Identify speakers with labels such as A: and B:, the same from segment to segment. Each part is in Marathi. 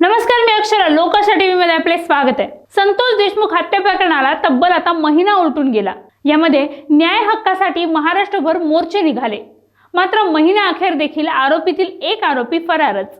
A: नमस्कार मी अक्षरा. लोकशा टीव्ही मध्ये आपले स्वागत आहे. संतोष देशमुख हत्या प्रकरणाला तब्बल आता महिना उलटून गेला. यामध्ये न्याय हक्कासाठी महाराष्ट्रभर मोर्चे निघाले. मात्र महिना अखेर देखील आरोपीतील एक आरोपी फरारच.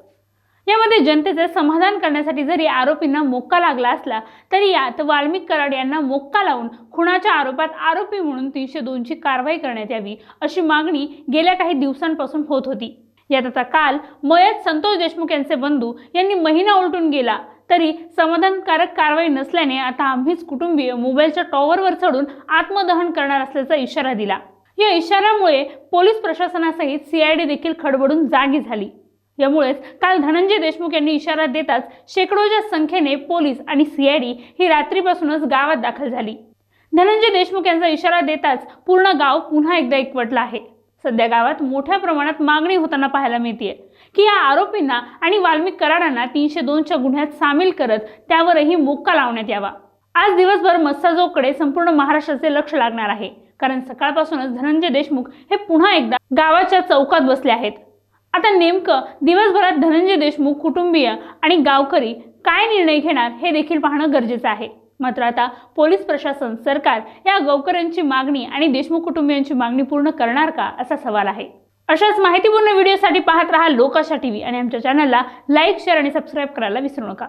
A: यामध्ये जनतेचे समाधान करण्यासाठी जरी आरोपींना मोक्का लागला असला तरी यात वाल्मिक कराड यांना मोक्का लावून खुनाच्या आरोपात आरोपी म्हणून तीनशे दोनची कारवाई करण्यात यावी अशी मागणी गेल्या काही दिवसांपासून होत होती. यात आता काल मयत संतोष देशमुख यांचे बंधू यांनी महिना उलटून गेला. तरी समाधानकारक कारवाई नसल्याने आता आम्हीच कुटुंबीय मोबाईलच्या टॉवरवर चढून आत्मदहन करणार असल्याचा इशारा दिला. या इशाऱ्यामुळे पोलीस प्रशासनासहित सीआयडी देखील खडबडून जागी झाली. यामुळेच काल धनंजय देशमुख यांनी इशारा देताच शेकडोच्या संख्येने पोलीस आणि सीआयडी ही रात्रीपासूनच गावात दाखल झाली. धनंजय देशमुख यांचा इशारा देताच पूर्ण गाव पुन्हा एकदा एकवटलं आहे. सध्या गावात मोठ्या प्रमाणात मागणी होताना पाहायला मिळते की या आरोपींना आणि वाल्मिक कराडांना तीनशे दोनच्या गुन्ह्यात सामील करत त्यावरही मोक्का लावण्यात यावा. आज दिवसभर मस्साजोगकडे संपूर्ण महाराष्ट्राचे लक्ष लागणार आहे. कारण सकाळपासूनच धनंजय देशमुख हे पुन्हा एकदा गावाच्या चौकात बसले आहेत. आता नेमकं दिवसभरात धनंजय देशमुख कुटुंबीय आणि गावकरी काय निर्णय घेणार हे देखील पाहणं गरजेचं आहे. मात्र आता पोलीस प्रशासन सरकार या गावकऱ्यांची मागणी आणि देशमुख कुटुंबियांची मागणी पूर्ण करणार का असा सवाल आहे. अशाच माहितीपूर्ण व्हिडिओसाठी पाहत राहा लोकाशा टीव्ही आणि आमच्या चॅनलला लाईक शेअर आणि सबस्क्राईब करायला विसरू नका.